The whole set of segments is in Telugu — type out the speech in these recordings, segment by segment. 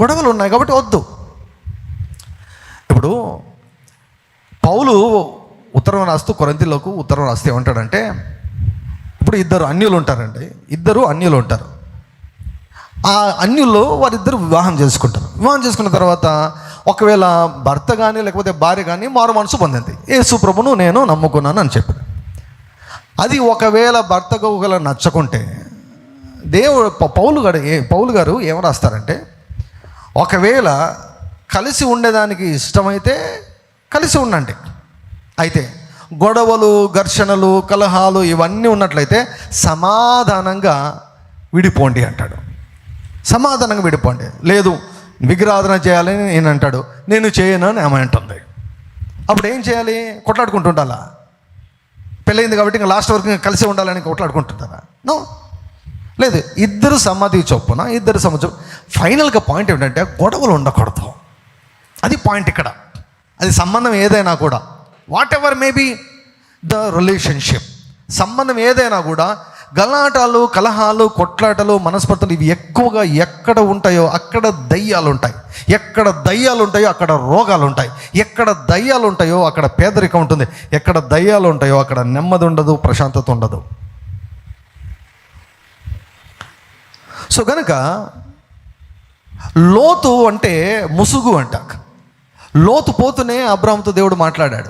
గొడవలు ఉన్నాయి కాబట్టి వద్దు. ఇప్పుడు పౌలు ఉత్తరం రాస్తూ కొరంతిలోకి ఉత్తరం రాస్తే ఏమంటాడంటే ఇప్పుడు ఇద్దరు అన్యులు ఉంటారండి. ఇద్దరు అన్యులు ఉంటారు. ఆ అన్యుల్లో వారిద్దరు వివాహం చేసుకుంటారు. వివాహం చేసుకున్న తర్వాత ఒకవేళ భర్త కానీ లేకపోతే భార్య కానీ మారు మనసు పొందింది. యేసు ప్రభును నేను నమ్ముకున్నాను అని చెప్పి అది ఒకవేళ భర్తకు ఒకవేళ నచ్చకుంటే దేవుడు పౌలు గారు ఏ పౌలు గారు ఏం రాస్తారంటే ఒకవేళ కలిసి ఉండేదానికి ఇష్టమైతే కలిసి ఉండండి. అయితే గొడవలు ఘర్షణలు కలహాలు ఇవన్నీ ఉన్నట్లయితే సమాధానంగా విడిపోండి అంటాడు. సమాధానంగా విడిపోండి. లేదు విగ్రహాధన చేయాలని నేను అంటాడు. నేను చేయను అని ఆమె అంటుంది. అప్పుడు ఏం చేయాలి? కొట్లాడుకుంటుండాలా? పెళ్ళైంది కాబట్టి ఇంకా లాస్ట్ వరకు కలిసి ఉండాలని కొట్లాడుకుంటుంటారా నో. లేదు ఇద్దరు సమ్మతి చొప్పున ఇద్దరు సమ్మతి చొప్పున. ఫైనల్గా పాయింట్ ఏంటంటే గొడవలు ఉండకూడదు. అది పాయింట్ ఇక్కడ. అది సంబంధం ఏదైనా కూడా. Whatever maybe the relationship సంబంధం ఏదైనా కూడా గలాటాలు కలహాలు కొట్లాటలు మనస్పర్ధలు ఇవి ఎక్కువగా ఎక్కడ ఉంటాయో అక్కడ దయ్యాలు ఉంటాయి ఎక్కడ దయ్యాలు ఉంటాయో అక్కడ రోగాలు ఉంటాయి ఎక్కడ దయ్యాలు ఉంటాయో అక్కడ పేదరికం ఉంటుంది. ఎక్కడ దయ్యాలు ఉంటాయో అక్కడ నెమ్మది ఉండదు ప్రశాంతత ఉండదు. సో కనుక లోతు అంటే ముసుగు అంట. లోతు పోతూనే అబ్రాహ్మతో దేవుడు మాట్లాడాడు.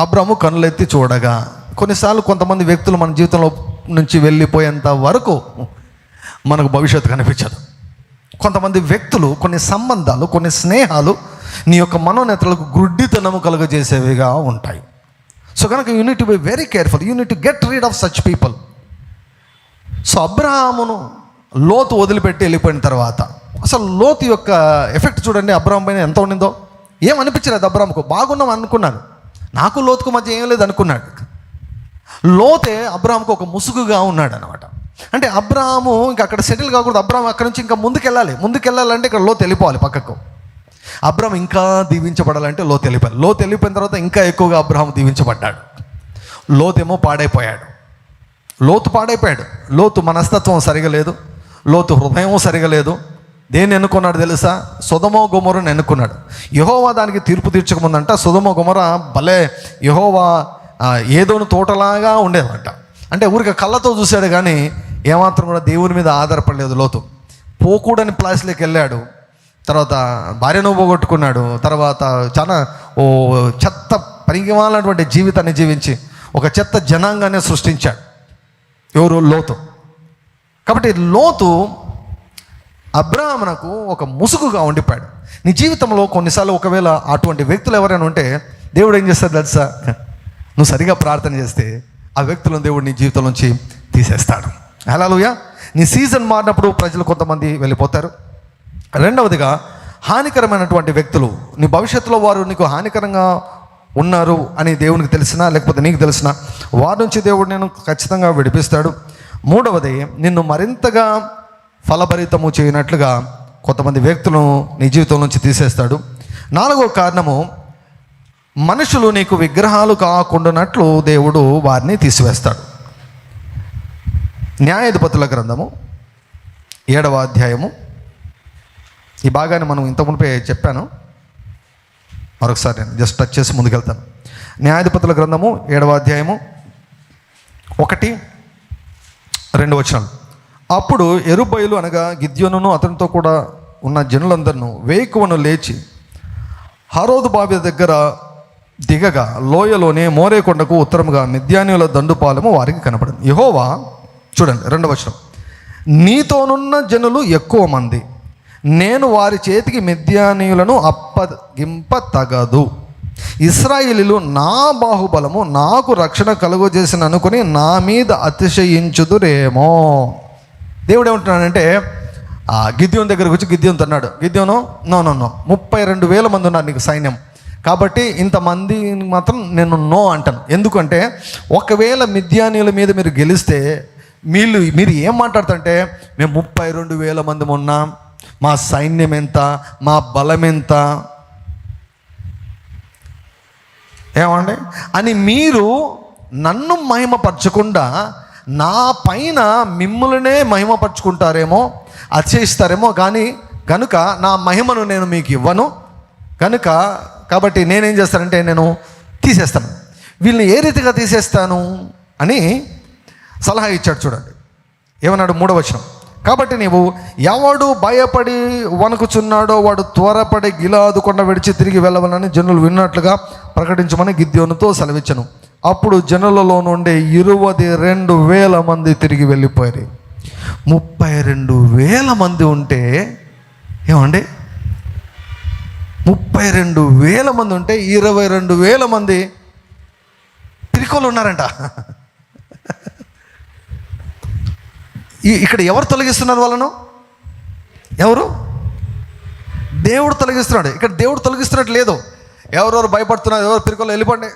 అబ్రాహము కనులెత్తి చూడగా కొన్నిసార్లు కొంతమంది వ్యక్తులు మన జీవితంలో నుంచి వెళ్ళిపోయేంత వరకు మనకు భవిష్యత్తు కనిపించదు. కొంతమంది వ్యక్తులు కొన్ని సంబంధాలు కొన్ని స్నేహాలు నీ యొక్క మనోనేతలకు గుడ్డితనము కలుగజేసేవిగా ఉంటాయి. సో కనుక you need be very careful you need to get rid of such people so అబ్రహామును లోతు వదిలిపెట్టి వెళ్ళిపోయిన తర్వాత. అసలు లోతు యొక్క ఎఫెక్ట్ చూడండి అబ్రామ్ పైన ఎంత ఉండిందో. ఏం అనిపించలేదు అబ్రహాంకు బాగున్నాం అనుకున్నాను నాకు లోతుకు మధ్య ఏం లేదు అనుకున్నాడు. లోతే అబ్రామ్కు ఒక ముసుగుగా ఉన్నాడు అనమాట అంటే అబ్రాము ఇంకా అక్కడ సెటిల్ కాకూడదు. అబ్రామ్ అక్కడ నుంచి ఇంకా ముందుకెళ్ళాలి ముందుకెళ్ళాలంటే ఇక్కడ లోతు వెళ్ళిపోవాలి పక్కకు. అబ్రామ్ ఇంకా దీవించబడాలంటే లోతు వెళ్ళిపోయాలి లోతు వెళ్ళిపోయిన తర్వాత ఇంకా ఎక్కువగా అబ్రాహం దీవించబడ్డాడు. లోతేమో పాడైపోయాడు. లోతు పాడైపోయాడు. లోతు మనస్తత్వం సరిగా లేదు. లోతు హృదయం సరిగా లేదు దేన్ని ఎన్నుకున్నాడు తెలుసా? సుధమో గుమరుని ఎన్నుకున్నాడు. యహోవా దానికి తీర్పు తీర్చకముందంట. సుధమో గుమర భలే యహోవా ఏదోని తోటలాగా ఉండేదంట. అంటే ఊరికి కళ్ళతో చూశాడు కానీ ఏమాత్రం కూడా దేవుని మీద ఆధారపడలేదు లోతు. పోకూడని ప్లేస్లోకి వెళ్ళాడు. తర్వాత భార్యను పోగొట్టుకున్నాడు. తర్వాత చాలా ఓ చెత్త పరిగమాలన్నటువంటి జీవితాన్ని జీవించి ఒక చెత్త జనాంగాన్ని సృష్టించాడు. ఎవరు? లోతు. కాబట్టి లోతు అబ్రాహ్మణకు ఒక ముసుగుగా ఉండిపోయాడు. నీ జీవితంలో కొన్నిసార్లు ఒకవేళ అటువంటి వ్యక్తులు ఎవరైనా ఉంటే దేవుడు ఏం చేస్తాడు తెలుసా? నువ్వు సరిగా ప్రార్థన చేస్తే ఆ వ్యక్తులను దేవుడు నీ జీవితంలోంచి తీసేస్తాడు. హలోయా నీ సీజన్ మారినప్పుడు ప్రజలు కొంతమంది వెళ్ళిపోతారు. రెండవదిగా హానికరమైనటువంటి వ్యక్తులు నీ భవిష్యత్తులో వారు నీకు హానికరంగా ఉన్నారు అని దేవునికి తెలిసినా లేకపోతే నీకు తెలిసినా వారి నుంచి దేవుడు నేను ఖచ్చితంగా విడిపిస్తాడు. మూడవది నిన్ను మరింతగా ఫలభరితము చేయనట్లుగా కొంతమంది వ్యక్తులను నీ జీవితం నుంచి తీసేస్తాడు. నాలుగో కారణము మనుషులు నీకు విగ్రహాలు కాకుండానట్లు దేవుడు వారిని తీసివేస్తాడు. న్యాయాధిపతుల గ్రంథము ఏడవ అధ్యాయము. ఈ భాగాన్ని మనం ఇంత మునిపే చెప్పాను. మరొకసారి నేను జస్ట్ టచ్ చేసి ముందుకెళ్తాను. న్యాయాధిపతుల గ్రంథము ఏడవ అధ్యాయము ఒకటి రెండు వచనం అప్పుడు ఎరుబయలు అనగా గిద్యోనును అతనితో కూడా ఉన్న జనులందరూ వేకువను లేచి హరోదు బావి దగ్గర దిగగా లోయలోనే మోరేకొండకు ఉత్తరముగా మిద్యానుల దండుపాలెము వారికి కనపడింది యహోవా చూడండి రెండవ వచనం. నీతోనున్న జనులు ఎక్కువ మంది. నేను వారి చేతికి మిద్యానీయులను అప్పగింప తగదు. ఇస్రాయిలీలు నా బాహుబలము నాకు రక్షణ కలుగజేసిన అనుకుని నా మీద అతిశయించుదురేమో. దేవుడు ఏమంటున్నాడంటే ఆ గిద్యోన్ దగ్గరకు వచ్చి గిద్యోన్ అన్నాడు గిద్యోను నో నో నో ముప్పై రెండు వేల మంది ఉన్నారు నీకు సైన్యం. కాబట్టి ఇంతమంది మాత్రం నేను నో అంటాను. ఎందుకంటే ఒకవేళ మిద్యానీయుల మీద మీరు గెలిస్తే మీరు మీరు ఏం మాట్లాడుతుంటే మేము ముప్పై రెండు వేల మంది ఉన్నాం మా సైన్యం ఎంత మా బలం ఎంత ఏమండి? అని మీరు నన్ను మహిమపరచకుండా నా పైన మిమ్మల్నే మహిమపరచుకుంటారేమో అతిశయిస్తారేమో కానీ కనుక నా మహిమను నేను మీకు ఇవ్వను. కనుక కాబట్టి నేనేం చేస్తానంటే నేను తీసేస్తాను. వీళ్ళని ఏ రీతిగా తీసేస్తాను అని సలహా ఇచ్చాడు చూడండి. ఏమన్నాడు? మూడవచనం కాబట్టి నీవు ఎవడు భయపడి వణుకుచున్నాడో వాడు త్వరపడి గిలాదు కొండ విడిచి తిరిగి వెళ్ళవలని జనులు విన్నట్లుగా ప్రకటించమని గిద్యోనుతో సెలవిచ్చను. అప్పుడు జనులలో నుండి ఇరవై రెండు వేల మంది తిరిగి వెళ్ళిపోయారు. ముప్పై రెండు వేల మంది ఉంటే ఏమండి? ముప్పై రెండు వేల మంది ఉంటే ఇరవై రెండు వేల మంది తిరికోలు ఉన్నారంట ఈ- ఇక్కడ ఎవరు తొలగిస్తున్నారు వాళ్ళను? ఎవరు? దేవుడు తొలగిస్తున్నాడు. ఇక్కడ దేవుడు తొలగిస్తున్నట్టు లేదు. ఎవరెవరు భయపడుతున్నారు ఎవరు పిరికొల్లో వెళ్ళిపోండి.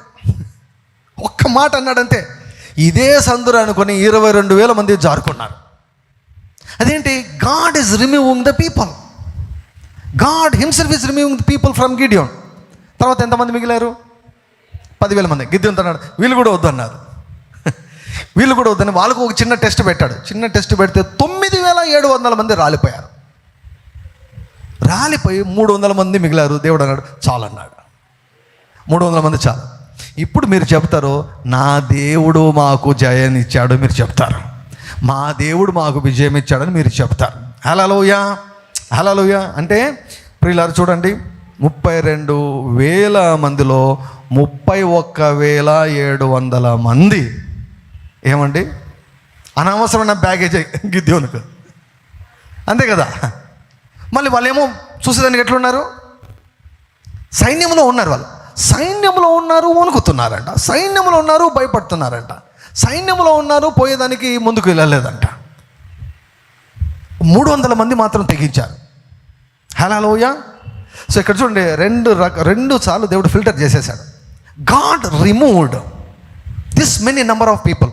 ఒక్క మాట అన్నాడంతే. ఇదే సందురు అనుకుని ఇరవై రెండు వేల మంది జారుకున్నారు. అదేంటి? God is removing the people God himself is removing the people from Gideon తర్వాత ఎంతమంది మిగిలారు? పదివేల మంది. గిద్యోన్ అన్నాడు వీళ్ళు కూడా వద్దు అన్నారు వీళ్ళు కూడా వద్దని వాళ్ళకు ఒక చిన్న టెస్ట్ పెట్టాడు. చిన్న టెస్ట్ పెడితే తొమ్మిది వేల ఏడు వందల మంది రాలిపోయారు. రాలిపోయి మూడు వందల మంది మిగిలారు. దేవుడు అన్నాడు చాలు అన్నాడు. మూడు వందల మంది చాలు. ఇప్పుడు మీరు చెప్తారు నా దేవుడు మాకు జయాన్ని ఇచ్చాడు మీరు చెప్తారు. మా దేవుడు మాకు విజయం ఇచ్చాడని మీరు చెప్తారు. హలలోయా హలలోయా అంటే ప్రియులారు చూడండి ముప్పై రెండు వేల మందిలో ముప్పై ఒక్క వేల ఏడు వందల మంది ఏమండి? అనవసరమైన బ్యాగేజ్ గిద్యోనుకు. అంతే కదా? మళ్ళీ వాళ్ళేమో చూసేదానికి ఎట్లున్నారు? సైన్యంలో ఉన్నారు వాళ్ళు. సైన్యంలో ఉన్నారు వణుకుతున్నారంట. సైన్యంలో ఉన్నారు భయపడుతున్నారంట. సైన్యంలో ఉన్నారు పోయేదానికి ముందుకు వెళ్ళలేదంట. మూడు వందల మంది మాత్రం తెగించారు. హలోయ సో ఇక్కడ చూడండి రెండు రక రెండు సార్లు దేవుడు ఫిల్టర్ చేసేసాడు God removed this many number of people.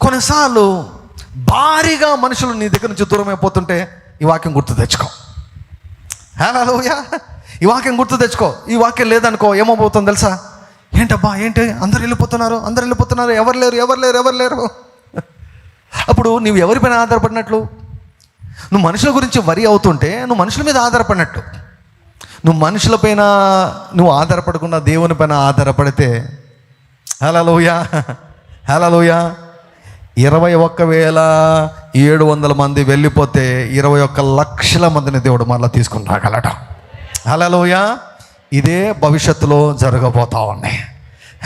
కొన్నిసార్లు భారీగా మనుషులు నీ దగ్గర నుంచి దూరం అయిపోతుంటే ఈ వాక్యం గుర్తు తెచ్చుకో. హలోయ ఈ వాక్యం గుర్తు తెచ్చుకో. ఈ వాక్యం లేదనుకో ఏమవుతుందో తెలుసా? ఏంటబ్బా ఏంటి? అందరు వెళ్ళిపోతున్నారు అందరు వెళ్ళిపోతున్నారు ఎవరు లేరు ఎవరు లేరు ఎవరు లేరు. అప్పుడు నువ్వు ఎవరిపైన ఆధారపడినట్లు? నువ్వు మనుషుల గురించి వరి అవుతుంటే నువ్వు మనుషుల మీద ఆధారపడినట్టు. నువ్వు మనుషులపైన నువ్వు ఆధారపడకుండా దేవుని పైన ఆధారపడితే. హలోయ హలోయ ఇరవై ఒక్క వేల ఏడు వందల మంది వెళ్ళిపోతే ఇరవై ఒక్క లక్షల మందిని దేవుడు మళ్ళీ తీసుకుని రాగలట హలోయ ఇదే భవిష్యత్తులో జరగబోతా ఉన్నాయి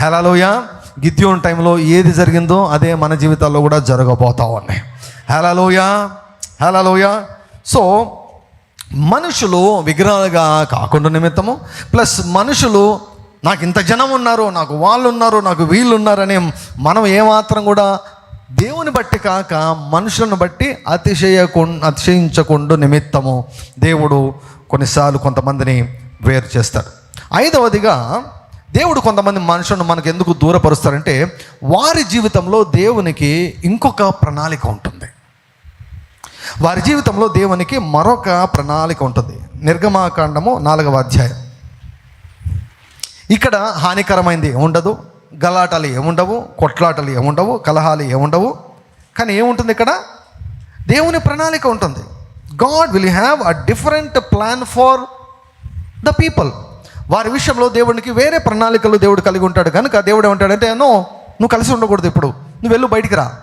హలోయ గిద్యోన్ టైంలో ఏది జరిగిందో అదే మన జీవితాల్లో కూడా జరగబోతా ఉన్నాయి హలోయ హలోయ సో మనుషులు విగ్రహాలుగా కాకుండా నిమిత్తము ప్లస్ మనుషులు నాకు ఇంత జనం ఉన్నారు నాకు వాళ్ళు ఉన్నారు నాకు వీళ్ళు ఉన్నారని మనం ఏమాత్రం కూడా దేవుని బట్టి కాక మనుషులను బట్టి అతిశయకు అతిశయించకుండా నిమిత్తము దేవుడు కొన్నిసార్లు కొంతమందిని వేరు చేస్తాడు. ఐదవదిగా దేవుడు కొంతమంది మనుషులను మనకు ఎందుకు దూరపరుస్తారంటే వారి జీవితంలో దేవునికి ఇంకొక ప్రణాళిక ఉంటుంది. వారి జీవితంలో దేవునికి మరొక ప్రణాళిక ఉంటుంది. నిర్గమాకాండము నాలుగవ అధ్యాయం. ఇక్కడ హానికరమైంది ఉండదు గలాటాలు ఏముండవు కొట్లాటలు ఏముండవు కలహాలు ఏముండవు. కానీ ఏముంటుంది ఇక్కడ? దేవుని ప్రణాళిక ఉంటుంది. God will have a different plan for the people వారి విషయంలో దేవునికి వేరే ప్రణాళికలు దేవుడు కలిగి ఉంటాడు. కనుక దేవుడు ఏమంటాడంటే నో నువ్వు కలిసి ఉండకూడదు ఇప్పుడు. నువ్వు వెళ్ళు బయటికి రా.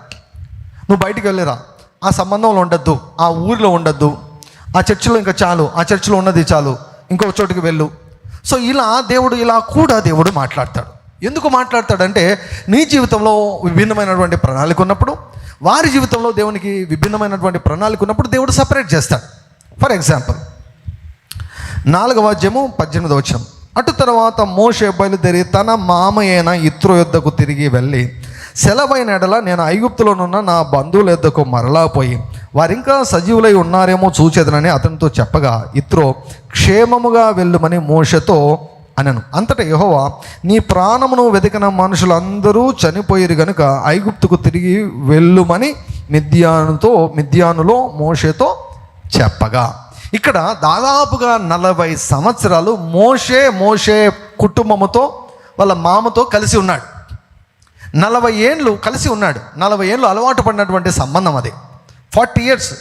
నువ్వు బయటికి వెళ్ళిరా. ఆ సంబంధంలో ఉండొద్దు. ఆ ఊరిలో ఉండొద్దు. ఆ చర్చిలో ఇంకా చాలు. ఆ చర్చిలో ఉన్నది చాలు. ఇంకొక చోటుకి వెళ్ళు. సో ఇలా దేవుడు ఇలా కూడా దేవుడు మాట్లాడతాడు. ఎందుకు మాట్లాడతాడంటే నీ జీవితంలో విభిన్నమైనటువంటి ప్రణాళిక ఉన్నప్పుడు వారి జీవితంలో దేవునికి విభిన్నమైనటువంటి ప్రణాళిక ఉన్నప్పుడు దేవుడు సపరేట్ చేస్తాడు. ఫర్ ఎగ్జాంపుల్ నాలుగవ అధ్యాయము పద్దెనిమిది వచనం. అటు తర్వాత మోషే బయలుదేరి తన మామయ్యైన ఇత్రో యుద్ధకు తిరిగి వెళ్ళి సెలవైన ఎడల నేను ఐగుప్తులోనున్న నా బంధువుల యుద్ధకు మరలా పోయి వారింకా సజీవులై ఉన్నారేమో చూచేదనని అతనితో చెప్పగా ఇత్రో క్షేమముగా వెళ్ళుమని మోషతో అనను. అంతటా యహోవా నీ ప్రాణమును వెతికిన మనుషులందరూ చనిపోయిరు గనుక ఐగుప్తుకు తిరిగి వెళ్ళుమని మిద్యానుతో మిద్యానులో మోషేతో చెప్పగా. ఇక్కడ దాదాపుగా నలభై సంవత్సరాలు మోషే మోషే కుటుంబముతో వాళ్ళ మామతో కలిసి ఉన్నాడు. నలభై ఏండ్లు కలిసి ఉన్నాడు. నలభై ఏండ్లు అలవాటు పడినటువంటి సంబంధం అది. ఫార్టీ ఇయర్స్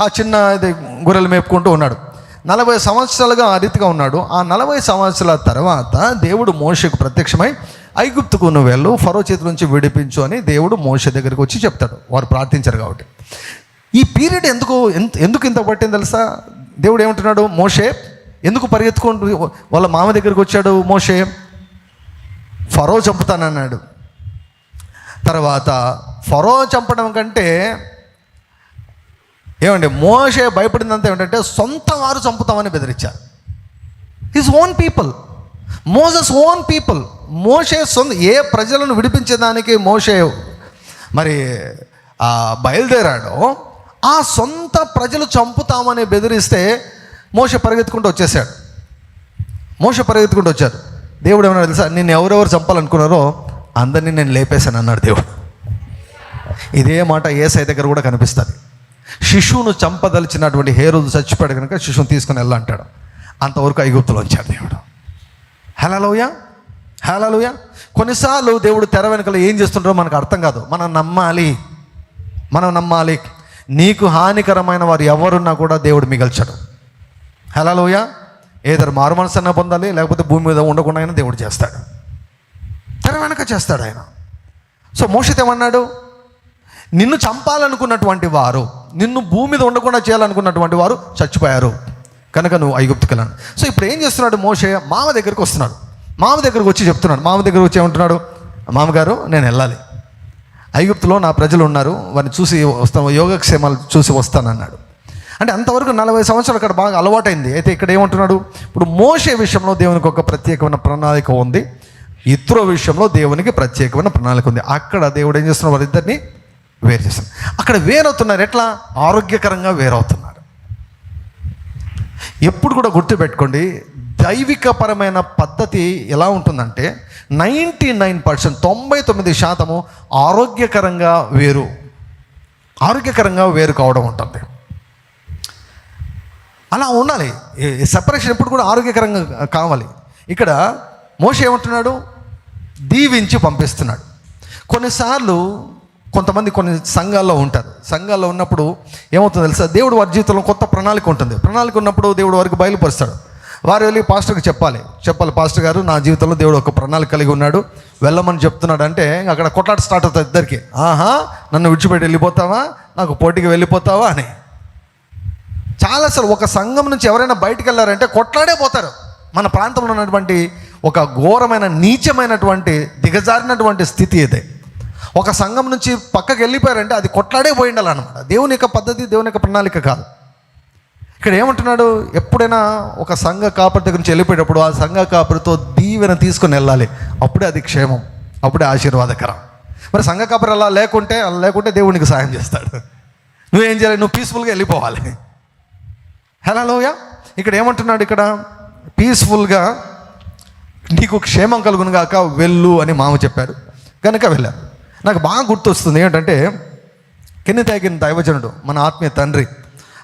ఆ చిన్న ఇది గొర్రెలు మేపుకుంటూ ఉన్నాడు. నలభై సంవత్సరాలుగా ఆ రీతిగా ఉన్నాడు. ఆ నలభై సంవత్సరాల తర్వాత దేవుడు మోషకు ప్రత్యక్షమై ఐగుప్తుకు నువ్వు వెళ్ళు ఫరో చేతి నుంచి విడిపించు అని దేవుడు మోష దగ్గరికి వచ్చి చెప్తాడు. వారు ప్రార్థించారు కాబట్టి. ఈ పీరియడ్ ఎందుకు ఎంత ఎందుకు ఇంత పట్టింది తెలుసా? దేవుడు ఏమంటున్నాడు? మోషే ఎందుకు పరిగెత్తుకుంటూ వాళ్ళ మామ దగ్గరికి వచ్చాడు మోషే? ఫరో చంపుతానన్నాడు. తర్వాత ఫరో చంపడం కంటే ఏమండి మోసే భయపడిందంతా ఏమిటంటే సొంత వారు చంపుతామని బెదిరించారు. His own people Moses own people మోషే సొంత ఏ ప్రజలను విడిపించేదానికి మోషే మరి బయలుదేరాడో ఆ సొంత ప్రజలు చంపుతామని బెదిరిస్తే మోస పరిగెత్తుకుంటూ వచ్చేసాడు మోష పరిగెత్తుకుంటూ వచ్చాడు. దేవుడు ఏమన్నా తెలుసా? నిన్ను ఎవరెవరు చంపాలనుకున్నారో అందరినీ నేను లేపేశాను అన్నాడు దేవుడు. ఇదే మాట ఏసై దగ్గర కూడా కనిపిస్తుంది. శిశువును చంపదలిచినటువంటి హేరోదు చచ్చిపోయాడు కనుక శిశువుని తీసుకుని వెళ్ళంటాడు అంతవరకు ఐగుప్తులో ఉంచాడు దేవుడు. హలోయ హలలోయ కొన్నిసార్లు దేవుడు తెర వెనుకలు ఏం చేస్తుంటారో మనకు అర్థం కాదు. మనం నమ్మాలి. మనం నమ్మాలి. నీకు హానికరమైన వారు ఎవరున్నా కూడా దేవుడు మిగల్చడు. హలలోయ ఏదో మారు మనసన్న పొందాలి లేకపోతే భూమి మీద ఉండకుండా అయినా దేవుడు చేస్తాడు. తెర వెనక చేస్తాడు ఆయన. సో మోషిత్ ఏమన్నాడు? నిన్ను చంపాలనుకున్నటువంటి వారు నిన్ను భూమి మీద ఉండకుండా చేయాలనుకున్నటువంటి వారు చచ్చిపోయారు. కనుక నువ్వు ఐగుప్తుకి వెళ్ళాను సో ఇప్పుడు ఏం చేస్తున్నాడు మోషే? మామ దగ్గరికి వస్తున్నాడు. మామ దగ్గరకు వచ్చి చెప్తున్నాడు. మామ దగ్గరకు వచ్చి ఏమంటున్నాడు? మామగారు నేను వెళ్ళాలి. ఐగుప్తులో నా ప్రజలు ఉన్నారు. వారిని చూసి వస్తాను యోగక్షేమాలు చూసి వస్తానన్నాడు. అంటే అంతవరకు నలభై సంవత్సరాలు అక్కడ బాగా అలవాటైంది. అయితే ఇక్కడ ఏమంటున్నాడు? ఇప్పుడు మోషే విషయంలో దేవునికి ఒక ప్రత్యేకమైన ప్రణాళిక ఉంది. ఇత్రో విషయంలో దేవునికి ప్రత్యేకమైన ప్రణాళిక ఉంది. అక్కడ దేవుడు ఏం చేస్తున్నాడు? వారిద్దరిని వేరు చేస్తున్నారు అక్కడ వేరవుతున్నారు. ఎట్లా? ఆరోగ్యకరంగా వేరవుతున్నారు. ఎప్పుడు కూడా గుర్తుపెట్టుకోండి దైవికపరమైన పద్ధతి ఎలా ఉంటుందంటే నైంటీ నైన్ పర్సెంట్ తొంభై తొమ్మిది శాతము ఆరోగ్యకరంగా వేరు ఆరోగ్యకరంగా వేరు కావడం ఉంటుంది. అలా ఉండాలి. సెపరేషన్ ఎప్పుడు కూడా ఆరోగ్యకరంగా కావాలి. ఇక్కడ మోస ఏమంటున్నాడు? దీవించి పంపిస్తున్నాడు. కొన్నిసార్లు కొంతమంది కొన్ని సంఘాల్లో ఉంటారు. సంఘాల్లో ఉన్నప్పుడు ఏమవుతుందో తెలుసా? దేవుడు వారి జీవితంలో కొత్త ప్రణాళిక ఉంటుంది. ప్రణాళిక ఉన్నప్పుడు దేవుడు వారికి బయలుపరుస్తాడు. వారు వెళ్ళి పాస్టర్కి చెప్పాలి. చెప్పాలి పాస్టర్ గారు నా జీవితంలో దేవుడు ఒక ప్రణాళిక కలిగి ఉన్నాడు. వెళ్ళమని చెప్తున్నాడు అంటే అక్కడ కొట్లాట స్టార్ట్ అవుతుంది ఇద్దరికి. ఆహా నన్ను విడిచిపెట్టి వెళ్ళిపోతావా? నాకు పోటీకి వెళ్ళిపోతావా? అని. చాలా అసలు ఒక సంఘం నుంచి ఎవరైనా బయటికి వెళ్ళారంటే కొట్లాడే పోతారు. మన ప్రాంతంలో ఉన్నటువంటి ఒక ఘోరమైన నీచమైనటువంటి దిగజారినటువంటి స్థితి ఇదే. ఒక సంఘం నుంచి పక్కకి వెళ్ళిపోయారంటే అది కొట్లాడే పోయి ఉండాలన్నమాట దేవుని యొక్క పద్ధతి దేవుని యొక్క ప్రణాళిక కాదు. ఇక్కడ ఏమంటున్నాడు? ఎప్పుడైనా ఒక సంఘ కాపరి దగ్గర నుంచి వెళ్ళిపోయేటప్పుడు ఆ సంఘ కాపరితో దీవెన తీసుకొని వెళ్ళాలి. అప్పుడే అది క్షేమం అప్పుడే ఆశీర్వాదకరం. మరి సంఘ కాపరి అలా లేకుంటే అలా లేకుంటే దేవునికి సాయం చేస్తాడు. నువ్వేం చేయాలి? నువ్వు పీస్ఫుల్గా వెళ్ళిపోవాలి. హలోయ ఇక్కడ ఏమంటున్నాడు ఇక్కడ? పీస్ఫుల్గా నీకు క్షేమం కలుగును గాక వెళ్ళు అని మామ చెప్పారు. కనుక వెళ్ళారు. నాకు బాగా గుర్తొస్తుంది ఏంటంటే కింద తాగిన దైవజనుడు మన ఆత్మీయ తండ్రి.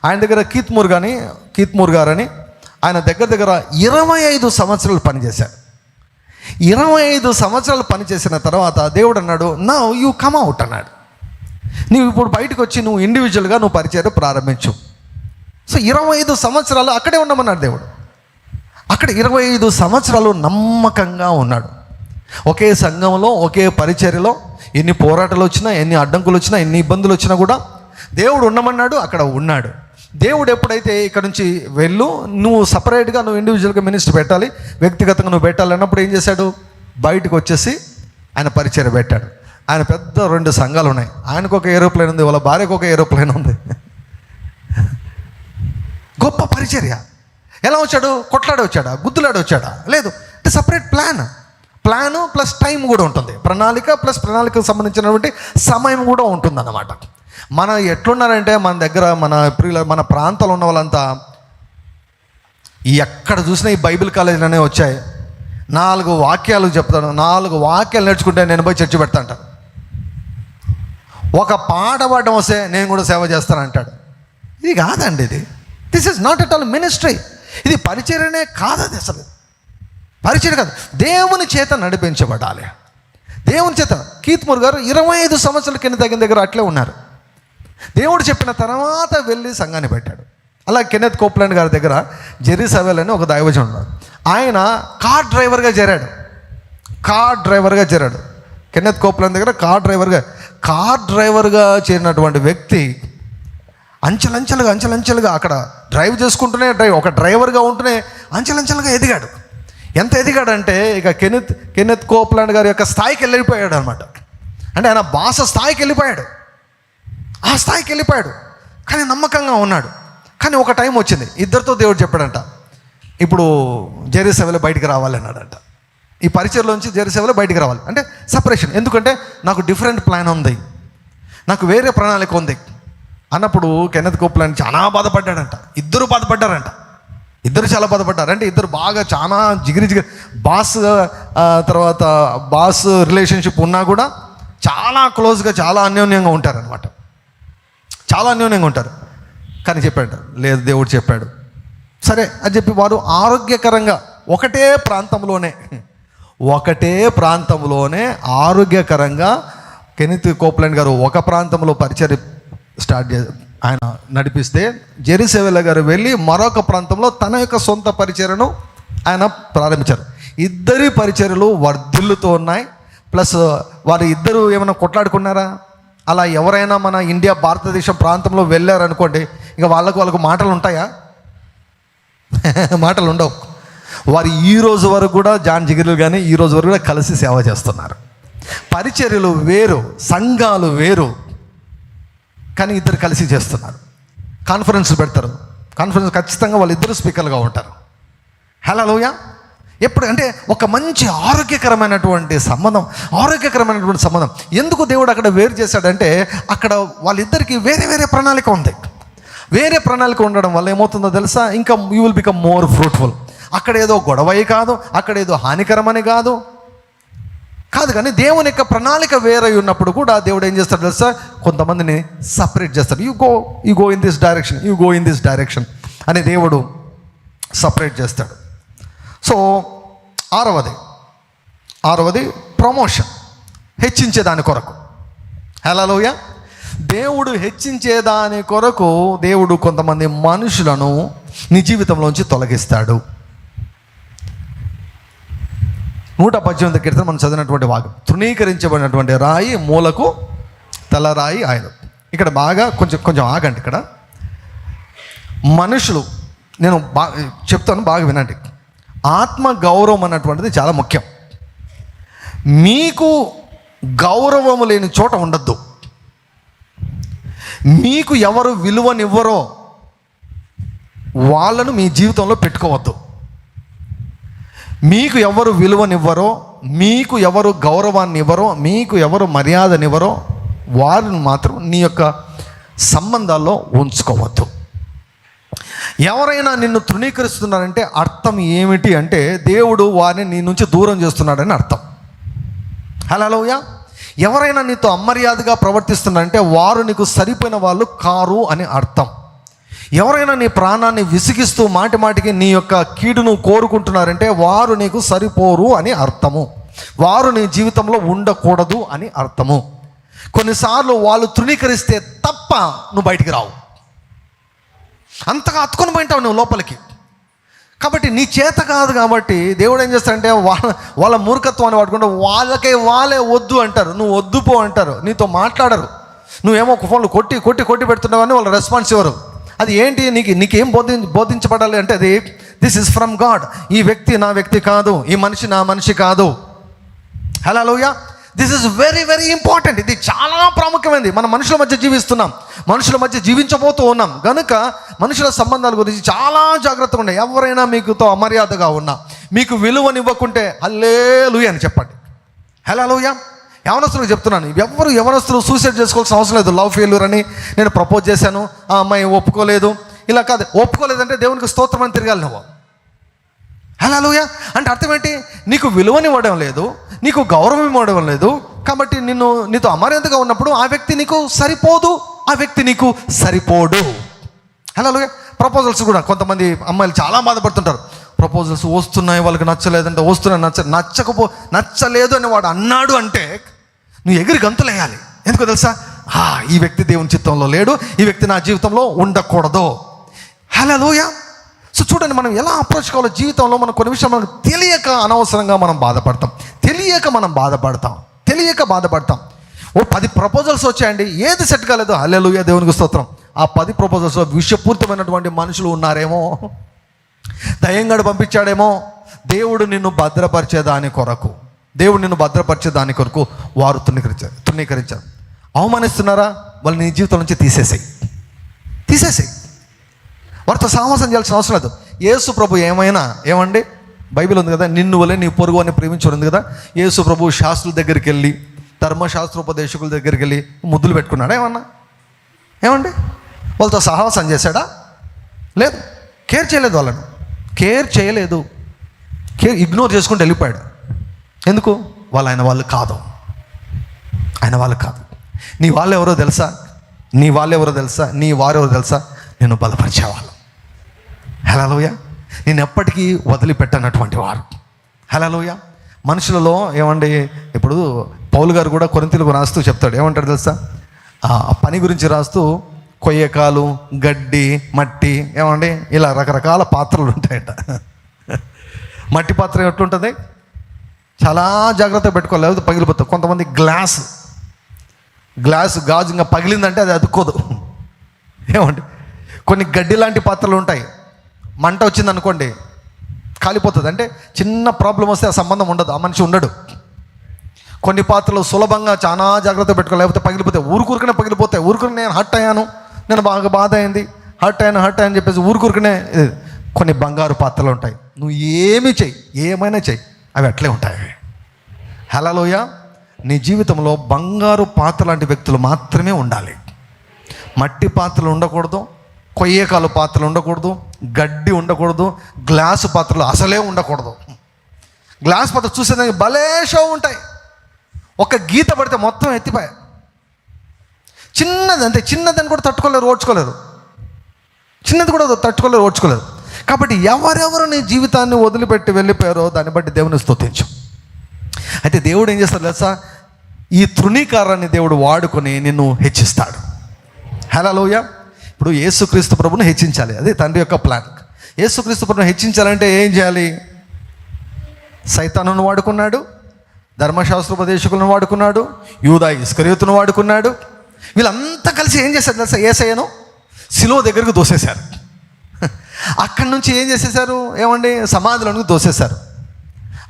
ఆయన దగ్గర కీత్మూర్ కానీ కీత్మూర్ గారని ఆయన దగ్గర దగ్గర ఇరవై ఐదు సంవత్సరాలు పనిచేశారు. ఇరవై ఐదు సంవత్సరాలు పనిచేసిన తర్వాత దేవుడు అన్నాడు నా యూ కమ్ అవుట్ అన్నాడు. నువ్వు ఇప్పుడు బయటకు వచ్చి నువ్వు ఇండివిజువల్గా నువ్వు పరిచయం ప్రారంభించు. సో ఇరవై ఐదు సంవత్సరాలు అక్కడే ఉండమన్నాడు దేవుడు. అక్కడ ఇరవై ఐదు సంవత్సరాలు నమ్మకంగా ఉన్నాడు. ఒకే సంఘంలో ఒకే పరిచర్యలో ఎన్ని పోరాటాలు వచ్చినా ఎన్ని అడ్డంకులు వచ్చినా ఎన్ని ఇబ్బందులు వచ్చినా కూడా దేవుడు ఉండమన్నాడు అక్కడ ఉన్నాడు. దేవుడు ఎప్పుడైతే ఇక్కడ నుంచి వెళ్ళు నువ్వు సపరేట్గా నువ్వు ఇండివిజువల్గా మినిస్టర్ పెట్టాలి వ్యక్తిగతంగా నువ్వు పెట్టాలి అన్నప్పుడు ఏం చేశాడు? బయటకు వచ్చేసి ఆయన పరిచయం పెట్టాడు. ఆయన పెద్ద రెండు సంఘాలు ఉన్నాయి. ఆయనకు ఒక ఏరోప్లేన్ ఉంది వాళ్ళ భార్యకు ఒక ఏరోప్లేన్ ఉంది. గొప్ప పరిచర్య. ఎలా వచ్చాడు? కొట్లాడి వచ్చాడా? గుద్దులాడి వచ్చాడా? లేదు. అంటే separate plan plan plus time కూడా ఉంటుంది. ప్రణాళిక ప్లస్ ప్రణాళికకు సంబంధించినటువంటి సమయం కూడా ఉంటుందన్నమాట. మన ఎట్లున్నారంటే మన దగ్గర మన ప్రియుల మన ప్రాంతంలో ఉన్న వాళ్ళంతా ఎక్కడ చూసినా ఈ బైబిల్ కాలేజీలోనే వచ్చాయి. నాలుగు వాక్యాలు చెప్తాను. నాలుగు వాక్యాలు నేర్చుకుంటే నేను పోయి చర్చి పెడతా అంటాను ఒక పాట పాడడం వస్తే నేను కూడా సేవ చేస్తాను అంటాడు. ఇది కాదండి ఇది. This is not at all ministry ఇది పరిచర్యనే కాదది అసలు. పరిచయం కాదు. దేవుని చేత నడిపించబడాలి. దేవుని చేత కీర్తిమూర్ గారు ఇరవై ఐదు సంవత్సరాల కింద తగిన దగ్గర అట్లే ఉన్నారు. దేవుడు చెప్పిన తర్వాత వెళ్ళి సంఘాన్ని పెట్టాడు. అలా కెనెత్ కోప్లాండ్ గారి దగ్గర జెర్రీ సవేల్ అని ఒక దైవజం ఉన్నాడు. ఆయన కార్ డ్రైవర్గా చేరాడు. కార్ డ్రైవర్గా చేరాడు. కెన్నెత్ కోప్లాండ్ దగ్గర కార్ డ్రైవర్గా కార్ డ్రైవర్గా చేరినటువంటి వ్యక్తి అంచెలంచెలుగా అంచెలంచెలుగా అక్కడ డ్రైవ్ చేసుకుంటూనే డ్రైవ్ ఒక డ్రైవర్గా ఉంటూనే అంచెలంచెలుగా ఎదిగాడు. ఎంత ఎదిగాడంటే ఇక కెనెత్ కెనెత్ కోప్లాండ్ గారి యొక్క స్థాయికి వెళ్ళిపోయాడు అనమాట అంటే ఆయన భాష స్థాయికి వెళ్ళిపోయాడు. ఆ స్థాయికి వెళ్ళిపోయాడు. కానీ నమ్మకంగా ఉన్నాడు. కానీ ఒక టైం వచ్చింది. ఇద్దరితో దేవుడు చెప్పాడంట ఇప్పుడు జెరూసలేంలో బయటికి రావాలి అన్నాడంట. ఈ పరిచయలోంచి జెరూసలేంలో బయటికి రావాలి. అంటే సపరేషన్. ఎందుకంటే నాకు డిఫరెంట్ ప్లాన్ ఉంది. నాకు వేరే ప్రణాళిక ఉంది. అన్నప్పుడు కెన్నత్ కోప్లాండ్ చాలా బాధపడ్డాడంట. ఇద్దరు బాధపడ్డారంట. ఇద్దరు చాలా బాధపడ్డారు. అంటే ఇద్దరు బాగా చాలా జిగిరి జిగిరి బాస్ తర్వాత బాస్ రిలేషన్షిప్ ఉన్నా కూడా చాలా క్లోజ్గా చాలా అన్యోన్యంగా ఉంటారనమాట చాలా అన్యోన్యంగా ఉంటారు. కానీ చెప్పాడు లేదు దేవుడు చెప్పాడు. సరే అని చెప్పి వారు ఆరోగ్యకరంగా ఒకటే ప్రాంతంలోనే ఒకటే ప్రాంతంలోనే ఆరోగ్యకరంగా కెనిత్ కోప్లాండ్ గారు ఒక ప్రాంతంలో పరిచయం స్టార్ట్ చేశారు ఆయన నడిపిస్తే జెరూసలేం గారు వెళ్ళి మరొక ప్రాంతంలో తన యొక్క సొంత పరిచయను ఆయన ప్రారంభించారు. ఇద్దరి పరిచర్లు వర్ధిల్లుతూ ఉన్నాయి. ప్లస్ వారు ఇద్దరు ఏమైనా కొట్లాడుకున్నారా? అలా ఎవరైనా మన ఇండియా భారతదేశం ప్రాంతంలో వెళ్ళారనుకోండి ఇక వాళ్ళకు వాళ్ళకు మాటలు ఉంటాయా? మాటలు ఉండవు. వారు ఈ రోజు వరకు కూడా జాన్ జిగిరిలు కానీ ఈ రోజు వరకు కూడా కలిసి సేవ చేస్తున్నారు. పరిచర్యలు వేరు సంఘాలు వేరు. కానీ ఇద్దరు కలిసి చేస్తున్నారు. కాన్ఫరెన్స్ పెడతారు. కాన్ఫరెన్స్ ఖచ్చితంగా వాళ్ళు ఇద్దరు స్పీకర్లుగా ఉంటారు. హలో లోయ ఎప్పుడు అంటే ఒక మంచి ఆరోగ్యకరమైనటువంటి సంబంధం ఆరోగ్యకరమైనటువంటి సంబంధం. ఎందుకు దేవుడు అక్కడ వేరు చేశాడంటే అక్కడ వాళ్ళిద్దరికి వేరే వేరే ప్రణాళిక ఉంది. వేరే ప్రణాళిక ఉండడం వల్ల ఏమవుతుందో తెలుసా? ఇంకా you will become more fruitful అక్కడ ఏదో గొడవయి కాదు అక్కడ ఏదో హానికరమని కాదు. కాదు కానీ దేవుని యొక్క ప్రణాళిక వేరై ఉన్నప్పుడు కూడా దేవుడు ఏం చేస్తాడు తెలుసా? కొంతమందిని సపరేట్ చేస్తాడు. You go you go in this direction you go in this direction అని దేవుడు సపరేట్ చేస్తాడు. సో ఆరవది ఆరవది ప్రమోషన్ హెచ్చించే దాని కొరకు. హలోయ దేవుడు హెచ్చించే దాని కొరకు దేవుడు కొంతమంది మనుషులను నీ జీవితంలోంచి తొలగిస్తాడు. నూట పద్దెనిమిది కీర్తన మనం చదివినటువంటి వాక్యం. తృణీకరించబడినటువంటి రాయి మూలకు తలరాయి ఆయుధం ఇక్కడ బాగా కొంచెం కొంచెం ఆగండి ఇక్కడ. మనుషులు నేను బాగా చెప్తాను బాగా వినండి. ఆత్మ గౌరవం అన్నటువంటిది చాలా ముఖ్యం. మీకు గౌరవము లేని చోట ఉండద్దు. మీకు ఎవరు విలువనివ్వరో వాళ్ళను మీ జీవితంలో పెట్టుకోవద్దు. మీకు ఎవరు విలువనివ్వరో మీకు ఎవరు గౌరవాన్ని ఇవ్వరో మీకు ఎవరు మర్యాదనివ్వరో వారిని మాత్రం నీ యొక్క సంబంధాల్లో ఉంచుకోవద్దు. ఎవరైనా నిన్ను తృణీకరిస్తున్నారంటే అర్థం ఏమిటి అంటే దేవుడు వారిని నీ నుంచి దూరం చేస్తున్నాడని అర్థం. హలోయా ఎవరైనా నీతో అమర్యాదగా ప్రవర్తిస్తున్నారంటే వారు నీకు సరిపోయిన వాళ్ళు కారు అని అర్థం. ఎవరైనా నీ ప్రాణాన్ని విసిగిస్తూ మాటి మాటికి నీ యొక్క కీడును కోరుకుంటున్నారంటే వారు నీకు సరిపోరు అని అర్థము. వారు నీ జీవితంలో ఉండకూడదు అని అర్థము. కొన్నిసార్లు వాళ్ళు తృణీకరిస్తే తప్ప నువ్వు బయటికి రావు. అంతగా అతుకొని పోయింటావు నువ్వు లోపలికి. కాబట్టి నీ చేత కాదు కాబట్టి దేవుడు ఏం చేస్తాడంటే వాళ్ళ వాళ్ళ మూర్ఖత్వాన్ని పట్టుకుంటే వాళ్ళకే వాళ్ళే వద్దు అంటారు. నువ్వు వద్దు పో అంటారు. నీతో మాట్లాడరు. నువ్వేమో ఒక ఫోన్లు కొట్టి కొట్టి కొట్టి పెడుతున్నావని వాళ్ళు రెస్పాన్స్ ఇవ్వరు. అది ఏంటి? నీకు నీకేం బోధి బోధించబడాలి అంటే అది దిస్ ఇస్ ఫ్రమ్ గాడ్ ఈ వ్యక్తి నా వ్యక్తి కాదు. ఈ మనిషి నా మనిషి కాదు. హలో లోయ this is very very important ఇది చాలా ప్రాముఖ్యమైనది. మన మనుషుల మధ్య జీవిస్తున్నాం. మనుషుల మధ్య జీవించబోతూ ఉన్నాం. కనుక మనుషుల సంబంధాల గురించి చాలా జాగ్రత్తగా ఉన్నాయి ఎవరైనా మీకుతో అమర్యాదగా ఉన్నా మీకు విలువనివ్వకుంటే లూయ అని చెప్పండి. హలో లోయ యవనస్తులకు చెప్తున్నాను. ఎవరు యవనస్తులు సూసైడ్ చేసుకోవాల్సిన అవసరం లేదు. లవ్ ఫెయిల్యూర్ అని నేను ప్రపోజ్ చేశాను. ఆ అమ్మాయి ఒప్పుకోలేదు. ఇలా కాదు. ఒప్పుకోలేదంటే దేవునికి స్తోత్రం అని తిరగాలి నువ్వు. హలోయ అంటే అర్థం ఏంటి? నీకు విలువనివ్వడం లేదు. నీకు గౌరవం ఇవ్వడం లేదు. కాబట్టి నిన్ను నీతో అమర్యాదగా ఉన్నప్పుడు ఆ వ్యక్తి నీకు సరిపోదు. ఆ వ్యక్తి నీకు సరిపోడు. హలోయ ప్రపోజల్స్ కూడా కొంతమంది అమ్మాయిలు చాలా బాధపడుతుంటారు. ప్రపోజల్స్ వస్తున్నాయి వాళ్ళకి నచ్చలేదంటే వస్తున్నాయి నచ్చ నచ్చకపో నచ్చలేదు అని వాడు అన్నాడు అంటే నువ్వు ఎగిరి గంతులేయాలి. ఎందుకో తెలుసా? ఆ, ఈ వ్యక్తి దేవుని చిత్తంలో లేడు ఈ వ్యక్తి నా జీవితంలో ఉండకూడదు. హలోయ సో చూడండి మనం ఎలా అప్రోచ్ కావాలో జీవితంలో మనం కొన్ని విషయాలు మనకు తెలియక అనవసరంగా మనం బాధపడతాం. తెలియక మనం బాధపడతాం. తెలియక బాధపడతాం. ఓ పది ప్రపోజల్స్ వచ్చాయండి. ఏది సెట్ కాలేదు? హల్లెలుయ దేవునికి స్తోత్రం. ఆ పది ప్రపోజల్స్ విషపూరితమైనటువంటి మనుషులు ఉన్నారేమో? దయ్యంగాడు పంపించాడేమో? దేవుడు నిన్ను భద్రపరిచే దాని కొరకు. దేవుడు నిన్ను భద్రపరిచే దాని కొరకు వారు తృణీకరించారు తృణీకరించారు. అవమానిస్తున్నారా? వాళ్ళు నీ జీవితం నుంచి తీసేసాయి. తీసేసాయి. వారితో సాహసం చేయాల్సిన అవసరం లేదు. యేసు ప్రభు ఏమైనా ఏమండి? బైబిల్ ఉంది కదా నిన్ను వలే నీ పొరుగు అని ప్రేమించడం ఉంది కదా యేసు ప్రభు శాస్త్రుల దగ్గరికి వెళ్ళి ధర్మశాస్త్రోపదేశకుల దగ్గరికి వెళ్ళి ముద్దులు పెట్టుకున్నాడా ఏమన్నా? ఏమండి? వాళ్ళతో సాహసం చేశాడా? లేదు. కేర్ చేయలేదు వాళ్ళను. కేర్ చేయలేదు. కేర్ ఇగ్నోర్ చేసుకుంటూ వెళ్ళిపోయాడు. ఎందుకు? వాళ్ళు ఆయన వాళ్ళు కాదు. ఆయన వాళ్ళు కాదు. నీ వాళ్ళు ఎవరో తెలుసా? నీ వాళ్ళు ఎవరో తెలుసా? నీ వారెవరో తెలుసా? నేను బలపరిచేవాళ్ళు. హలోయ నేను ఎప్పటికీ వదిలిపెట్టనటువంటి వారు. హలోయ మనుషులలో ఏమండి ఇప్పుడు పౌలు గారు కూడా కొరింతలకు రాస్తూ చెప్తాడు. ఏమంటాడు తెలుసా? ఆ పని గురించి రాస్తూ కొయ్యకాలు గడ్డి మట్టి ఏమండి ఇలా రకరకాల పాత్రలు ఉంటాయట. మట్టి పాత్ర ఎట్లుంటుంది? చాలా జాగ్రత్తగా పెట్టుకోవాలి. లేకపోతే పగిలిపోతుంది కొంతమంది గ్లాస్ గ్లాస్ గాజు ఇంకా పగిలిందంటే అది అతుక్కోదు. ఏమండి? కొన్ని గడ్డి లాంటి పాత్రలు ఉంటాయి. మంట వచ్చింది అనుకోండి కాలిపోతుంది. అంటే చిన్న ప్రాబ్లం వస్తే ఆ సంబంధం ఉండదు. ఆ మనిషి ఉండడు. కొన్ని పాత్రలు సులభంగా చాలా జాగ్రత్త పెట్టుకోవాలి. లేకపోతే పగిలిపోతాయి. ఊరుకూరుకనే పగిలిపోతాయి. ఊరుకుని నేను హట్ అయ్యాను. నేను బాగా బాధ అయింది. హట్ అయ్యాను హట్ అయ్యాను చెప్పేసి ఊరుకూరుకనే కొన్ని బంగారు పాత్రలు ఉంటాయి. నువ్వు ఏమి చెయ్యి. ఏమైనా చెయ్యి. అవి అట్లే ఉంటాయి హలలోయ నీ జీవితంలో బంగారు పాత్ర లాంటి వ్యక్తులు మాత్రమే ఉండాలి. మట్టి పాత్రలు ఉండకూడదు కొయ్యకాలు పాత్రలు ఉండకూడదు గడ్డి ఉండకూడదు గ్లాసు పాత్రలు అసలే ఉండకూడదు. గ్లాస్ పాత్ర చూసేదానికి భలే షో ఉంటాయి. ఒక గీత పడితే మొత్తం ఎత్తిపోయా చిన్నది అంతే చిన్నదని కూడా తట్టుకోలేరు ఓడ్చుకోలేరు చిన్నది కూడా తట్టుకోలేరు ఓడ్చుకోలేరు కాబట్టి ఎవరెవరు నీ జీవితాన్ని వదిలిపెట్టి వెళ్ళిపోయారో దాన్ని బట్టి దేవుని స్తుతించు. అయితే దేవుడు ఏం చేస్తాడు తెలుసా? ఈ తృణీకారాన్ని దేవుడు వాడుకొని నిన్ను హెచ్చిస్తాడు. హలోయ ఇప్పుడు యేసుక్రీస్తు ప్రభుని హెచ్చించాలి. అదే తండ్రి యొక్క ప్లాన్. యేసుక్రీస్తు ప్రభుని హెచ్చించాలంటే ఏం చేయాలి? సైతానును వాడుకున్నాడు ధర్మశాస్త్రోపదేశకులను వాడుకున్నాడు యూదా ఇస్కరియుతును వాడుకున్నాడు. వీళ్ళంతా కలిసి ఏం చేశారు తెలుసా? ఏసయ్యను సిలువ దగ్గరకు దోసేశారు అక్కడి నుంచి ఏం చేసేసారు ఏమండి? సమాధులను దోసేశారు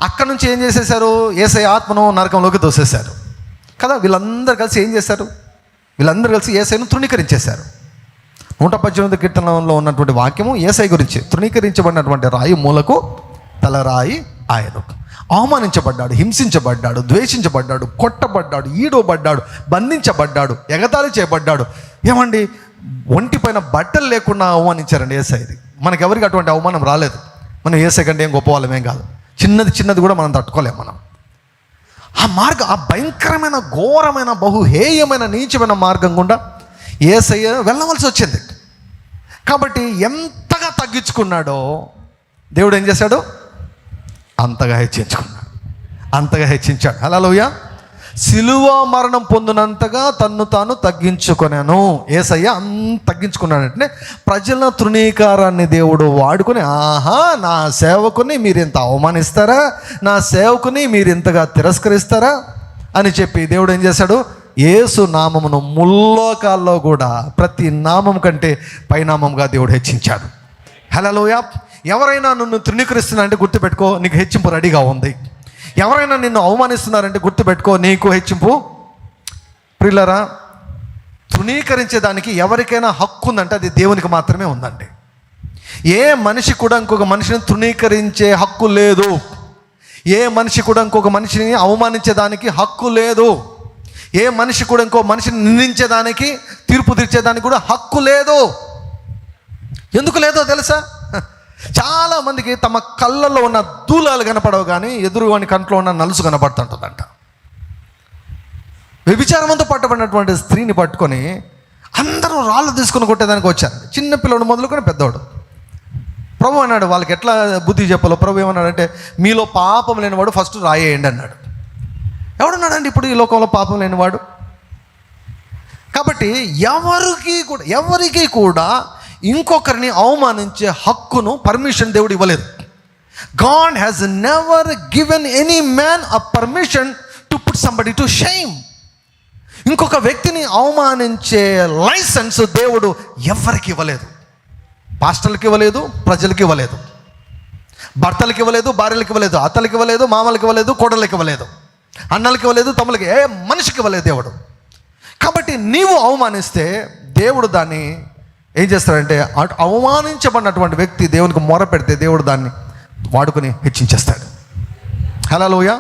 అక్కడి నుంచి ఏం చేసేసారు ఏసై ఆత్మను నరకంలోకి దోసేశారు కదా వీళ్ళందరూ కలిసి ఏం చేశారు? వీళ్ళందరూ కలిసి ఏసైను తృణీకరించేశారు. నూట పద్దెనిమిది కీర్తనంలో ఉన్నటువంటి వాక్యము ఏసై గురించి. తృణీకరించబడినటువంటి రాయి మూలకు తలరాయి ఆయను అవమానించబడ్డాడు హింసించబడ్డాడు ద్వేషించబడ్డాడు కొట్టబడ్డాడు ఈడోబడ్డాడు బంధించబడ్డాడు ఎగతాళి చేయబడ్డాడు. ఏమండి? ఒంటిపైన బట్టలు లేకుండా అవమానించారండి ఏసైది మనకెవరికి అటువంటి అవమానం రాలేదు. మనం ఏసై కంటే ఏం గొప్పవాళ్ళం ఏం కాదు. చిన్నది చిన్నది కూడా మనం తట్టుకోలేము మనం. ఆ మార్గం ఆ భయంకరమైన ఘోరమైన బహుహేయమైన నీచమైన మార్గం గుండా ఏసయ్య వెళ్ళవలసి వచ్చింది. కాబట్టి ఎంతగా తగ్గించుకున్నాడో దేవుడు ఏం చేశాడు? అంతగా హెచ్చించుకున్నాడు. అంతగా హెచ్చించాడు. హలోయ సిలువ మరణం పొందినంతగా తన్ను తాను తగ్గించుకున్నాను ఏసయ్య అంత తగ్గించుకున్నాడంటే ప్రజల తృణీకారాన్ని దేవుడు వాడుకొని ఆహా నా సేవకుని మీరు ఇంత అవమానిస్తారా? నా సేవకుని మీరు ఇంతగా తిరస్కరిస్తారా? అని చెప్పి దేవుడు ఏం చేశాడు? ఏసు నామమును ముల్లోకాల్లో కూడా ప్రతి నామం కంటే పైనామంగా దేవుడు హెచ్చించాడు. హలోయ ఎవరైనా నన్ను తృణీకరిస్తున్నా అంటే గుర్తుపెట్టుకో నీకు హెచ్చింపు రెడీగా ఉంది. ఎవరైనా నిన్ను అవమానిస్తున్నారంటే గుర్తుపెట్టుకో నీకు హెచ్చింపు. ప్రిల్లరా తృణీకరించేదానికి ఎవరికైనా హక్కు ఉందంటే అది దేవునికి మాత్రమే ఉందండి. ఏ మనిషి కూడా ఇంకొక మనిషిని తృణీకరించే హక్కు లేదు. ఏ మనిషి కూడా ఇంకొక మనిషిని అవమానించేదానికి హక్కు లేదు. ఏ మనిషి కూడా ఇంకో మనిషిని నిందించేదానికి తీర్పు తీర్చేదానికి కూడా హక్కు లేదు. ఎందుకు లేదో తెలుసా? చాలా మందికి తమ కళ్ళల్లో ఉన్న దూలాలు కనపడవు కానీ ఎదురువాని కంట్లో ఉన్న నలుసు కనపడుతుంటుందంట. వ్యభిచారమంతో పట్టబడినటువంటి స్త్రీని పట్టుకొని అందరూ రాళ్ళు తీసుకుని కొట్టేదానికి వచ్చారు. చిన్న పిల్లడు మొదలుకొని పెద్దవాడు ప్రభు అన్నాడు వాళ్ళకి ఎట్లా బుద్ధి చెప్పాలో? ప్రభు ఏమన్నాడంటే మీలో పాపం లేనివాడు ఫస్ట్ రాయేయండి అన్నాడు. ఎవడున్నాడండి ఇప్పుడు ఈ లోకంలో పాపం లేనివాడు? కాబట్టి ఎవరికి కూడా ఎవరికి కూడా ఇంకొకరిని అవమానించే హక్కును పర్మిషన్ దేవుడు ఇవ్వలేదు. God has never given any man a permission to put somebody to shame ఇంకొక వ్యక్తిని అవమానించే లైసెన్స్ దేవుడు ఎవరికి ఇవ్వలేదు. పాస్టర్లకి ఇవ్వలేదు ప్రజలకి ఇవ్వలేదు. భర్తలకి ఇవ్వలేదు భార్యలకి ఇవ్వలేదు అత్తలకి ఇవ్వలేదు మామలకి ఇవ్వలేదు కోడలకి ఇవ్వలేదు. అన్నలకి ఇవ్వలేదు తమ్ములకి ఏ మనిషికి ఇవ్వలేదు దేవుడు. కాబట్టి నీవు అవమానిస్తే దేవుడు దాన్ని ఏం చేస్తాడంటే అటు అవమానించబడినటువంటి వ్యక్తి దేవునికి మొర పెడితే దేవుడు దాన్ని వాడుకొని హెచ్చించేస్తాడు. హలోయ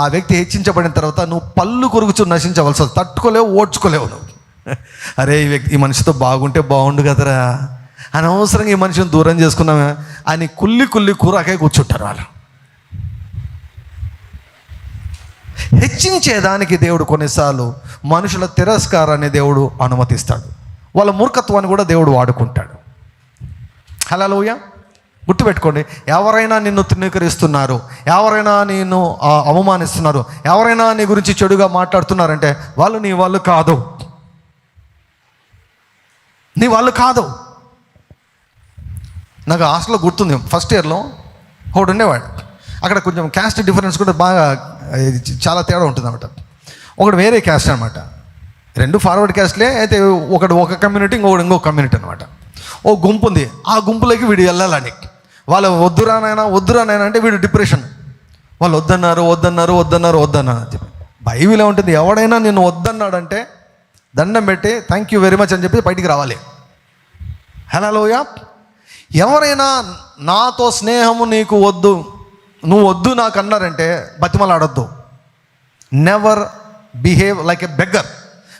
ఆ వ్యక్తి హెచ్చించబడిన తర్వాత నువ్వు పళ్ళు కొరుగుచు నశించవలసి తట్టుకోలేవు ఓడ్చుకోలేవు నువ్వు. అరే ఈ వ్యక్తి ఈ మనిషితో బాగుంటే బాగుండు కదరా. అనవసరంగా ఈ మనిషిని దూరం చేసుకున్నామే అని కుల్లి కుల్లి కూరాకే కూర్చుంటారు వాళ్ళు. హెచ్చించేదానికి దేవుడు కొన్నిసార్లు మనుషుల తిరస్కారాన్ని దేవుడు అనుమతిస్తాడు. వాళ్ళ మూర్ఖత్వాన్ని కూడా దేవుడు వాడుకుంటాడు. హలోయ గుర్తుపెట్టుకోండి ఎవరైనా నిన్ను తృణీకరిస్తున్నారు ఎవరైనా నిన్ను అవమానిస్తున్నారు ఎవరైనా నీ గురించి చెడుగా మాట్లాడుతున్నారంటే వాళ్ళు నీ వాళ్ళు కాదు. నీ వాళ్ళు కాదు. నాకు హాస్టల్లో గుర్తుంది ఫస్ట్ ఇయర్లో ఒకడు ఉండేవాడు. అక్కడ కొంచెం క్యాస్ట్ డిఫరెన్స్ కూడా బాగా చాలా తేడా ఉంటుంది అనమాట ఒకడు వేరే క్యాస్ట్ అనమాట రెండు ఫార్వర్డ్ క్యాస్ట్లే అయితే ఒకడు ఒక కమ్యూనిటీ ఇంకొకటి ఇంకో కమ్యూనిటీ అనమాట ఓ గుంపు ఉంది. ఆ గుంపులోకి వీడు వెళ్ళాలని. వాళ్ళు వద్దురానైనా వద్దురానైనా అంటే వీడు డిప్రెషన్ వాళ్ళు వద్దన్నారు వద్దన్నారు వద్దన్నారు వద్దన్నారు అని చెప్పి. బైబిల్ ఉంటుంది. ఎవడైనా నిన్ను వద్దన్నాడంటే దండం పెట్టి థ్యాంక్ యూ వెరీ మచ్ అని చెప్పి బయటికి రావాలి. హలో యా ఎవరైనా నాతో స్నేహము నీకు వద్దు నువ్వు వద్దు నాకు అన్నారంటే బతిమలాడొద్దు. Never behave like a beggar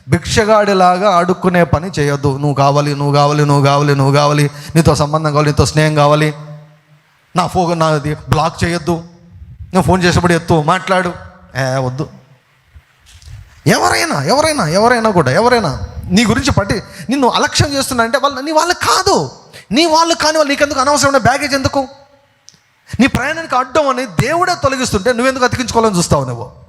భిక్షగాడిలాగా అడుక్కునే పని చేయొద్దు. నువ్వు కావాలి నువ్వు కావాలి నువ్వు కావాలి నువ్వు కావాలి. నీతో సంబంధం కావాలి నీతో స్నేహం కావాలి. నా ఫోన్ నాది బ్లాక్ చేయొద్దు. నేను ఫోన్ చేసేప్పుడు ఎత్తు మాట్లాడు. ఏ వద్దు. ఎవరైనా ఎవరైనా ఎవరైనా కూడా ఎవరైనా నీ గురించి పట్టి నిన్ను అలక్ష్యం చేస్తున్నా అంటే వాళ్ళు నీ వాళ్ళు కాదు. నీ వాళ్ళు కాని వాళ్ళు నీకెందుకు అనవసరమైన బ్యాగేజ్ ఎందుకు? నీ ప్రయాణానికి అడ్డం అని దేవుడే తొలగిస్తుంటే నువ్వెందుకు అతికించుకోవాలని చూస్తావు నువ్వు?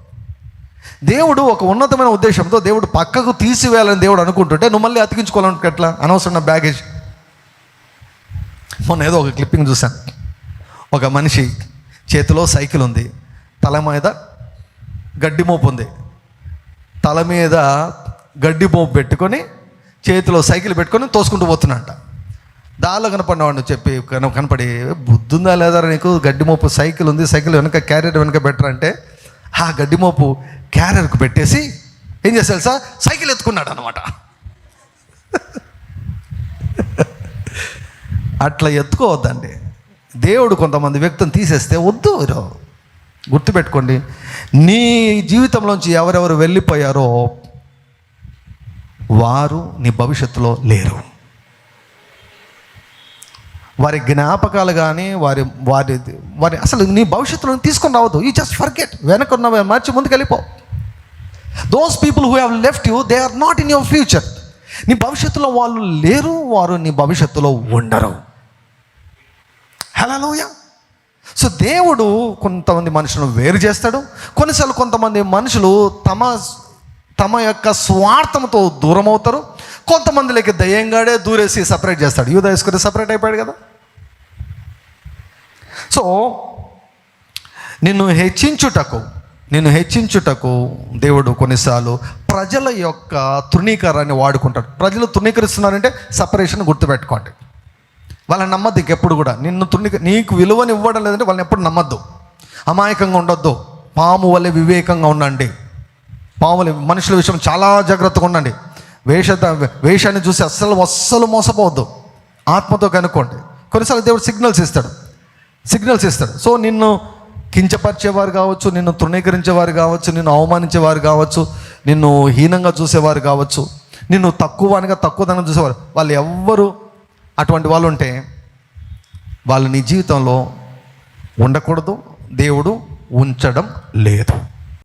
దేవుడు ఒక ఉన్నతమైన ఉద్దేశంతో దేవుడు పక్కకు తీసివేయాలని దేవుడు అనుకుంటుంటే నువ్వు మళ్ళీ అతికించుకోవాలంటే ఎట్లా? అనవసరమైన బ్యాగేజ్ మొన్న ఏదో ఒక క్లిప్పింగ్ చూశాను. ఒక మనిషి చేతిలో సైకిల్ ఉంది. తల మీద గడ్డి మోపు ఉంది. తల మీద గడ్డి మోపు పెట్టుకొని చేతిలో సైకిల్ పెట్టుకొని తోసుకుంటూ పోతున్నట్ట దానిలో కనపడినవాడిని చెప్పి కన- కనపడి బుద్ధుందా లేదా నీకు? గడ్డి మోపు సైకిల్ ఉంది. సైకిల్ వెనక క్యారియర్ వెనక బెటర్ అంటే ఆ గడ్డి మోపు క్యారియర్కు పెట్టేసి ఏం చేశాడు సార్ సైకిల్ ఎత్తుకున్నాడు అనమాట అట్లా ఎత్తుకోవద్దండి. దేవుడు కొంతమంది వ్యక్తిని తీసేస్తే వద్దు గుర్తుపెట్టుకోండి. నీ జీవితంలోంచి ఎవరెవరు వెళ్ళిపోయారో వారు నీ భవిష్యత్తులో లేరు. వారి జ్ఞాపకాలు కానీ వారి వారి వారి అసలు నీ భవిష్యత్తులో తీసుకొని రావద్దు. యూ జస్ట్ ఫర్గెట్ వెనకున్న మర్చి ముందుకు వెళ్ళిపో those people who have left you they are not in your future నీ భవిష్యత్తులో వాళ్ళు లేరు వారు నీ భవిష్యత్తులో ఉండరు. హలో సో దేవుడు కొంతమంది మనుషులను వేరు చేస్తాడు. కొన్నిసార్లు కొంతమంది మనుషులు తమ తమ యొక్క స్వార్థంతో దూరం అవుతారు కొంతమందిలోకి దయ్యంగాడే దూరేసి సపరేట్ చేస్తాడు. యూదా వేసుకుని సపరేట్ అయిపోయాడు కదా. సో నిన్ను హెచ్చించుటకు నిన్ను హెచ్చించుటకు దేవుడు కొన్నిసార్లు ప్రజల యొక్క తృణీకారాన్ని వాడుకుంటాడు. ప్రజలు తృణీకరిస్తున్నారంటే సపరేషన్ గుర్తుపెట్టుకోండి. వాళ్ళని నమ్మద్దు ఇంకెప్పుడు కూడా. నిన్ను తృణీక నీకు విలువని ఇవ్వడం లేదంటే వాళ్ళని ఎప్పుడు నమ్మద్దు. అమాయకంగా ఉండొద్దు. పాము వల్లే వివేకంగా ఉండండి. పాములు మనుషుల విషయం చాలా జాగ్రత్తగా ఉండండి. వేష వేషాన్ని చూసి అస్సలు అస్సలు మోసపోవద్దు. ఆత్మతో కనుక్కోండి. కొన్నిసార్లు దేవుడు సిగ్నల్స్ ఇస్తాడు. సిగ్నల్స్ ఇస్తాడు సో నిన్ను కించపరిచేవారు కావచ్చు నిన్ను తృణీకరించేవారు కావచ్చు నిన్ను అవమానించేవారు కావచ్చు నిన్ను హీనంగా చూసేవారు కావచ్చు నిన్ను తక్కువనిగా తక్కువదనం చూసేవారు వాళ్ళు ఎవ్వరు అటువంటి వాళ్ళు ఉంటే వాళ్ళు నీ జీవితంలో ఉండకూడదు దేవుడు ఉంచడం లేదు.